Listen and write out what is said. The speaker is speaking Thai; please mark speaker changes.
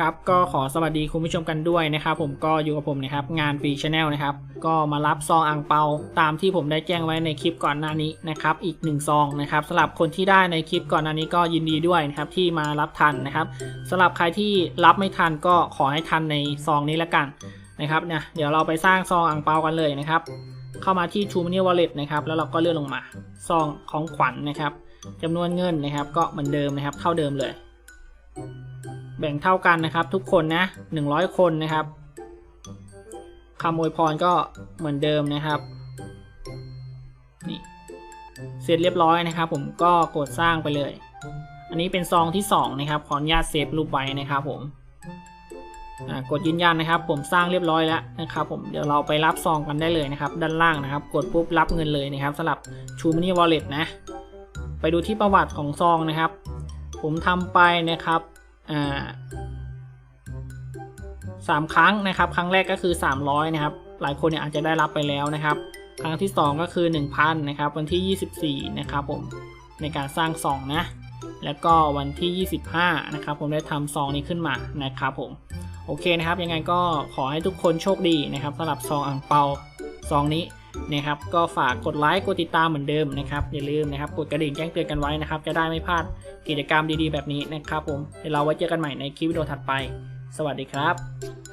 Speaker 1: ครับก็ขอสวัสดีคุณผู้ชมกันด้วยนะครับผมก็อยู่กับผมนะครับงานฟรีชาแนลนะครับก็มารับซองอ่างเปาตามที่ผมได้แจ้งไว้ในคลิปก่อนหน้านี้นะครับอีกหนึ่งซองนะครับสำหรับคนที่ได้ในคลิปก่อนหน้านี้ก็ยินดีด้วยนะครับที่มารับทันนะครับสำหรับใครที่รับไม่ทันก็ขอให้ทันในซองนี้ละกันนะครับเนี่ยเดี๋ยวเราไปสร้างซองอ่างเปากันเลยนะครับเข้ามาที่ True Money Wallet นะครับแล้วเราก็เลื่อนลงมาซองของขวัญนะครับจำนวนเงินนะครับก็เหมือนเดิมนะครับเท่าเดิมเลย แบ่งเท่ากันนะครับ ทุกคนนะ 100 คนนะครับคำอวยพรก็เหมือนเดิมนะครับนี่เสร็จเรียบร้อยนะครับ ผมก็กดสร้างไปเลย อันนี้เป็นซองที่ 2 นะครับ ขออนุญาตเซฟรูปไว้นะครับ ผมอ่ากดยืนยันนะครับ ผมสร้างเรียบร้อยแล้วนะครับ ผมเดี๋ยวเราไปรับซองกันได้เลยนะครับ ด้านล่างนะครับ กดปุ๊บรับเงินเลยนะครับสำหรับ True Money Wallet นะ ไปดูที่ประวัติของซองนะครับ ผมทำไปนะครับ สามครั้งนะครับ ครั้งแรกก็คือ 300 นะครับ หลายคนเนี่ยอาจจะได้รับไปแล้วนะครับ ครั้งที่ 2 ก็คือ 1,000 นะครับ วันที่ 24 นะครับผมในการสร้างซองนะ แล้วก็วันที่ 25 นะครับ ผมได้ทำซองนี้ขึ้นมานะครับผมโอเคนะครับ ยังไงก็ขอให้ทุกคนโชคดีนะครับสำหรับซองอ่างเปาซองนี้ นะครับก็ฝากกดไลค์กดติดตามเหมือนเดิมนะครับอย่าลืมนะครับกดกระดิ่งแจ้งเตือนกันไว้นะครับจะได้ไม่พลาดกิจกรรมดีๆแบบนี้นะครับผมเดี๋ยวเราไว้เจอกันใหม่ในคลิปวิดีโอถัดไป สวัสดีครับ